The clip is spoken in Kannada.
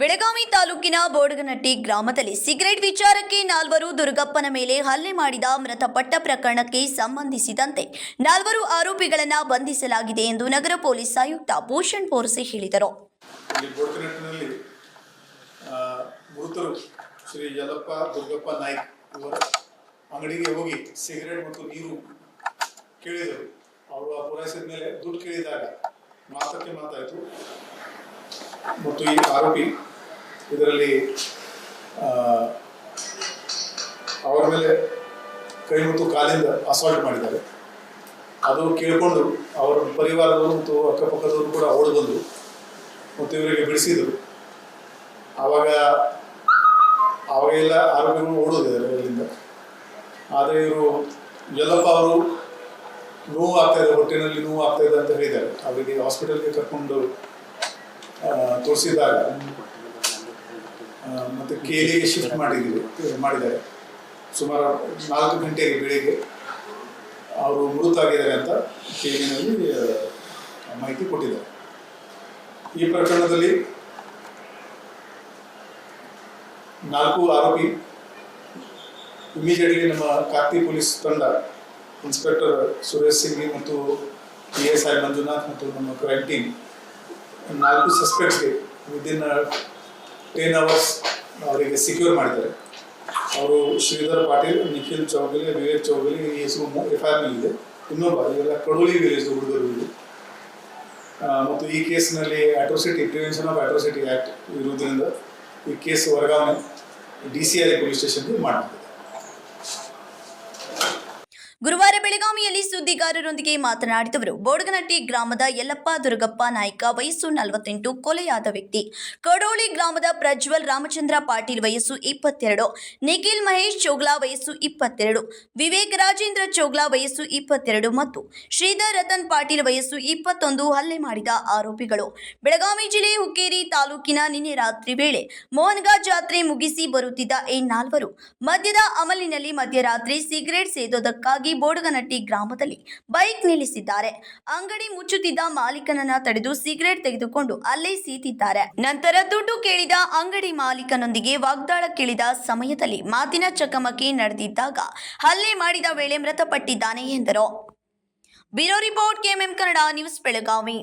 ಬೆಳಗಾವಿ ತಾಲೂಕಿನ ಬೋಡಗನಟ್ಟಿ ಗ್ರಾಮದಲ್ಲಿ ಸಿಗರೆಟ್ ವಿಚಾರಕ್ಕೆ ನಾಲ್ವರು ದುರ್ಗಪ್ಪನ ಮೇಲೆ ಹಲ್ಲೆ ಮಾಡಿದ ಮೃತಪಟ್ಟ ಪ್ರಕರಣಕ್ಕೆ ಸಂಬಂಧಿಸಿದಂತೆ ನಾಲ್ವರು ಆರೋಪಿಗಳನ್ನು ಬಂಧಿಸಲಾಗಿದೆ ಎಂದು ನಗರ ಪೊಲೀಸ್ ಆಯುಕ್ತ ಭೂಷಣ್ ಪೋರ್ಸೆ ಹೇಳಿದರು. ಮೃತರು ಶ್ರೀ ಯಲ್ಲಪ್ಪ ದುರ್ಗಪ್ಪ ನಾಯ್ಕ್ ಇವರ ಅಂಗಡಿಗೆ ಹೋಗಿ ಸಿಗರೇಟ್ ಮತ್ತು ನೀರು ಕೇಳಿದರು. ಅವರು ಪೂರೈಸಿದ ಮೇಲೆ ದುಡ್ಡು ಕೇಳಿದಾಗ ಮಾತಕ್ಕೆ ಮಾತಾಯಿತು. ಮತ್ತು ಈ ಆರೋಪಿ ಇದರಲ್ಲಿ ಅವರ ಮೇಲೆ ಕೈ ಮತ್ತು ಕಾಲಿಂದ ಅಸಾಲ್ಟ್ ಮಾಡಿದ್ದಾರೆ. ಅದು ಕೇಳಿಕೊಂಡು ಅವರ ಪರಿವಾರದವರು ಮತ್ತು ಅಕ್ಕಪಕ್ಕದವರು ಕೂಡ ಓಡಿ ಬಂದು ಮತ್ತು ಇವರಿಗೆ ಬಿಡಿಸಿದರು. ಆವಾಗ ಆವಾಗೆಲ್ಲ ಆರೋಪಿಗಳು ಓಡೋದಿದ್ದಾರೆ ಅಲ್ಲಿಂದ ಆದರೆ ಇವರು, ಯಲ್ಲಪ್ಪ ಅವರು ನೋವು ಆಗ್ತಾ ಇದೆ, ಹೊಟ್ಟೆನಲ್ಲಿ ನೋವು ಆಗ್ತಾ ಇದೆ ಅಂತ ಹೇಳಿದ್ದಾರೆ. ಅವರಿಗೆ ಹಾಸ್ಪಿಟಲ್ಗೆ ಕರ್ಕೊಂಡು ತೋರಿಸಿದಾಗ ಮತ್ತು ಕೇಲಿಗೆ ಶಿಫ್ಟ್ ಮಾಡಿದ್ದೀವಿ ಮಾಡಿದ್ದಾರೆ. ಸುಮಾರು ನಾಲ್ಕು ಗಂಟೆಗೆ ಬೆಳಿಗ್ಗೆ ಅವರು ಮೃತಾಗಿದ್ದಾರೆ ಅಂತ ಕೇರಿನಲ್ಲಿ ಮಾಹಿತಿ ಕೊಟ್ಟಿದ್ದಾರೆ. ಈ ಪ್ರಕರಣದಲ್ಲಿ ನಾಲ್ಕು ಆರೋಪಿ ಇಮಿಡಿಯೇಟ್ಲಿ ನಮ್ಮ ಕಾರ್ತಿ ಪೊಲೀಸ್ ತಂಡ ಇನ್ಸ್ಪೆಕ್ಟರ್ ಸುರೇಶ್ ಸಿಂಗ್ ಮತ್ತು ಪಿ ಎಸ್ ಐ ಮಂಜುನಾಥ್ ಮತ್ತು ನಮ್ಮ ಕ್ರೈಮ್ ಟೀಮ್ ನಾಲ್ಕು ಸಸ್ಪೆಕ್ಟ್ಸ್ಗೆ ವಿದಿನ್ ಟೆನ್ ಅವರ್ಸ್ ಅವರಿಗೆ ಸೆಕ್ಯೂರ್ ಮಾಡಿದ್ದಾರೆ ಅವರು ಶ್ರೀಧರ್ ಪಾಟೀಲ್, ನಿಖಿಲ್ ಚೌಗಲಿ, ವಿವೇಕ್ ಚೌಗಲಿ, ಈ ಹೆಸರು ಆರ್ ಇದೆ ಇನ್ನೊಬ್ಬ, ಇವೆಲ್ಲ ಕಡೋಲಿ ವಿಲೇಜ್ ಹುಡುಗರು ಇದೆ ಮತ್ತು ಈ ಕೇಸ್ನಲ್ಲಿ atrocity prevention of atrocity act ಇರುವುದರಿಂದ ಈ ಕೇಸ್ ವರ್ಗಾವಣೆ ಡಿ ಸಿ ಐ ಪೊಲೀಸ್ ಸ್ಟೇಷನ್ಗೆ ಮಾಡಿದ್ದಾರೆ ಗುರುವಾರ ಬೆಳಗಾವಿಯಲ್ಲಿ ಸುದ್ದಿಗಾರರೊಂದಿಗೆ ಮಾತನಾಡಿದವರು ಬೋಡಗನಟ್ಟಿ ಗ್ರಾಮದ ಯಲ್ಲಪ್ಪ ದುರ್ಗಪ್ಪ ನಾಯ್ಕ ವಯಸ್ಸು ನಲವತ್ತೆಂಟು, ಕೊಲೆಯಾದ ವ್ಯಕ್ತಿ. ಕಡೋಳಿ ಗ್ರಾಮದ ಪ್ರಜ್ವಲ್ ರಾಮಚಂದ್ರ ಪಾಟೀಲ್ ವಯಸ್ಸು ಇಪ್ಪತ್ತೆರಡು, ನಿಖಿಲ್ ಮಹೇಶ್ ಚೋಗ್ಲಾ ವಯಸ್ಸು ಇಪ್ಪತ್ತೆರಡು, ವಿವೇಕ್ ರಾಜೇಂದ್ರ ಚೋಗ್ಲಾ ವಯಸ್ಸು ಇಪ್ಪತ್ತೆರಡು ಮತ್ತು ಶ್ರೀಧರ್ ರತನ್ ಪಾಟೀಲ್ ವಯಸ್ಸು ಇಪ್ಪತ್ತೊಂದು ಹಲ್ಲೆ ಮಾಡಿದ ಆರೋಪಿಗಳು. ಬೆಳಗಾವಿ ಜಿಲ್ಲೆ ಹುಕ್ಕೇರಿ ತಾಲೂಕಿನ ನಿನ್ನೆ ರಾತ್ರಿ ವೇಳೆ ಮೋಹನ್ಗಾ ಜಾತ್ರೆ ಮುಗಿಸಿ ಬರುತ್ತಿದ್ದ ಈ ನಾಲ್ವರು, ಮದ್ಯದ ಅಮಲಿನಲ್ಲಿ ಮಧ್ಯರಾತ್ರಿ ಸಿಗರೇಟ್ ಸೇದೋದಕ್ಕಾಗಿ ಬೋಡಗನಟ್ಟಿ ಗ್ರಾಮದಲ್ಲಿ ಬೈಕ್ ನಿಲ್ಲಿಸಿದ್ದಾರೆ. ಅಂಗಡಿ ಮುಚ್ಚುತ್ತಿದ್ದ ಮಾಲೀಕನನ್ನ ತಡೆದು ಸಿಗರೇಟ್ ತೆಗೆದುಕೊಂಡು ಅಲ್ಲೇ ಸೀತಿದ್ದಾರೆ. ನಂತರ ದುಡ್ಡು ಕೇಳಿದ ಅಂಗಡಿ ಮಾಲೀಕನೊಂದಿಗೆ ವಾಗ್ದಾಳಕ್ಕಿಳಿದ ಸಮಯದಲ್ಲಿ ಮಾತಿನ ಚಕಮಕಿ ನಡೆದಿದ್ದಾಗ ಹಲ್ಲೆ ಮಾಡಿದ ವೇಳೆ ಮೃತಪಟ್ಟಿದ್ದಾನೆ ಎಂದರು. Bureau report KMM Kannada news Belagavi.